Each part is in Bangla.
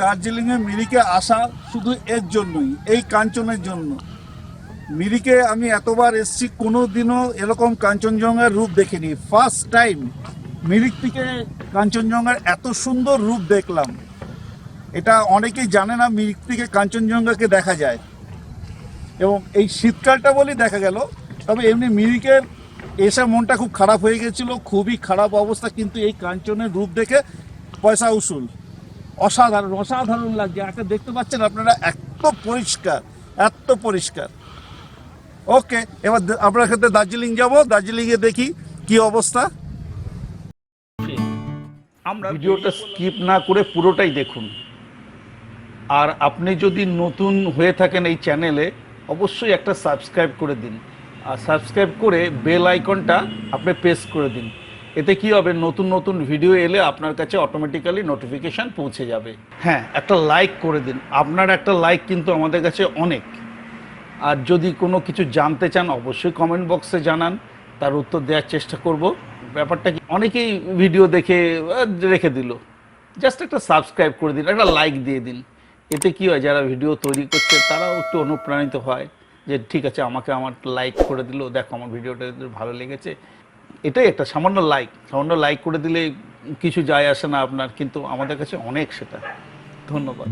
দার্জিলিংয়ে মিরিকে আসা শুধু এর জন্যই, এই কাঞ্চনের জন্য। মিরিকে আমি এতবার এসেছি কোনো দিনও এরকম কাঞ্চনজঙ্ঘার রূপ দেখিনি। ফার্স্ট টাইম মিরিক থেকে কাঞ্চনজঙ্ঘার এত সুন্দর রূপ দেখলাম। এটা অনেকেই জানে না, মিরিক থেকে কাঞ্চনজঙ্ঘাকে দেখা যায়। এবং এই শীতকালটা বলেই দেখা গেল, তবে এমনি মিরিকের এসে মনটা খুব খারাপ হয়ে গেছিল, খুবই খারাপ অবস্থা, কিন্তু এই কাঞ্চনের রূপ দেখে পয়সা উসুল। অসাধারণ অসাধারণ লাগছে। একটা দেখতে পাচ্ছেন আপনারা এত পরিষ্কার এত পরিষ্কার। ওকে, এবার আপনার ক্ষেত্রে দার্জিলিং যাব। দার্জিলিংয়ে দেখি কি অবস্থা। আমরা ভিডিওটা স্কিপ না করে পুরোটাই দেখুন। আর আপনি যদি নতুন হয়ে থাকেন এই চ্যানেলে, অবশ্যই একটা সাবস্ক্রাইব করে দিন। আর সাবস্ক্রাইব করে বেল আইকনটা আপনি প্রেস করে দিন। এতে কি হবে? নতুন নতুন ভিডিও এলে আপনার কাছে অটোমেটিক্যালি নোটিফিকেশান পৌঁছে যাবে। হ্যাঁ। একটা লাইক করে দিন। আপনার একটা লাইক কিন্তু আমাদের কাছে অনেক। আর যদি কোনো কিছু জানতে চান অবশ্যই কমেন্ট বক্সে জানান। তার উত্তর দেওয়ার চেষ্টা করব। ব্যাপারটা কি? অনেকেই ভিডিও দেখে রেখে দিল। জাস্ট একটা সাবস্ক্রাইব করে দিন একটা লাইক দিয়ে দিন। এতে কি হয় যারা ভিডিও তৈরি করছে তারাও একটু অনুপ্রাণিত হয়। যে ঠিক আছে আমাকে আমার লাইক করে দিল। দেখো আমার ভিডিওটা ভালো লেগেছে। এটাই একটা সামান্য লাইক সামান্য লাইক করে দিলে কিছু যায় আসে না আপনার, কিন্তু আমাদের কাছে অনেক সেটা। ধন্যবাদ।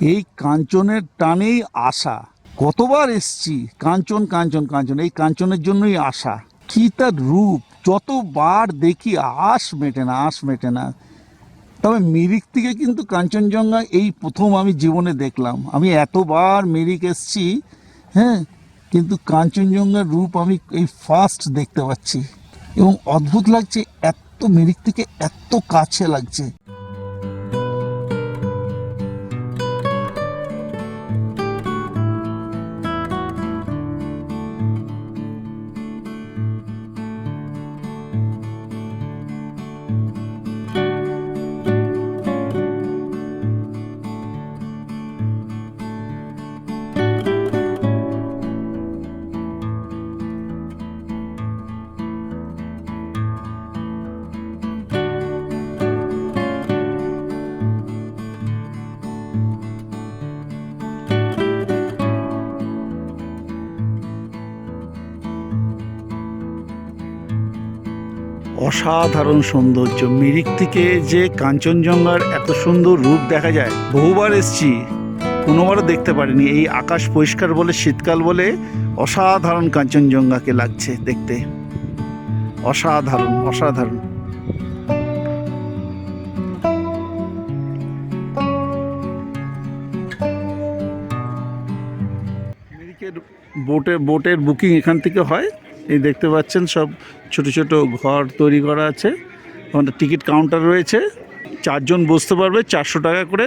এই কাঞ্চনের টানেই আশা। কতবার এসছি? কাঞ্চন কাঞ্চন কাঞ্চন, এই কাঞ্চনের জন্যই আশা। কি তার রূপ? যতবার দেখি আশ মেটে না, আশ মেটে না। তবে মিরিক থেকে কিন্তু কাঞ্চনজঙ্ঘা এই প্রথম আমি জীবনে দেখলাম। আমি এতবার মিরিক এসছি হ্যাঁ কিন্তু কাঞ্চনজঙ্ঘার রূপ আমি এই ফার্স্ট দেখতে পাচ্ছি। এবং অদ্ভুত লাগছে, এত মিরিক থেকে এত কাছে লাগছে। অসাধারণ সৌন্দর্য। মিরিক থেকে যে কাঞ্চনজঙ্ঘার এত সুন্দর রূপ দেখা যায়, বহুবার এসছি, কোনোবারও দেখতে পারিনি। এই আকাশ পরিষ্কার বলে, শীতকাল বলে অসাধারণ কাঞ্চনজঙ্ঘাকে লাগছে দেখতে। অসাধারণ অসাধারণ। বোটের বোটের বুকিং এখান থেকে হয়? এই দেখতে পাচ্ছেন সব ছোট ছোট ঘর তৈরি করা আছে। ওখানে টিকিট কাউন্টার রয়েছে। চারজন বসতে পারবে চারশো টাকা করে।